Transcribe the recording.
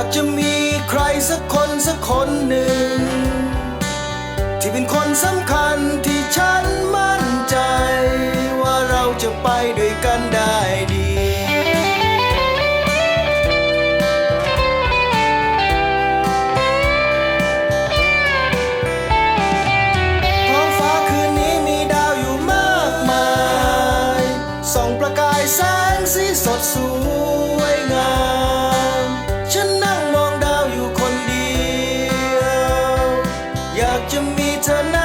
อยากจะมีใครสักคนหนึ่ง ที่เป็นคนสำคัญที่ฉันมั่นใจ ว่าเราจะไปด้วยกันได้ดีท้องฟ้าคืนนี้มีดาวอยู่มากมายส่องประกายแสงสีสดสวย tonight.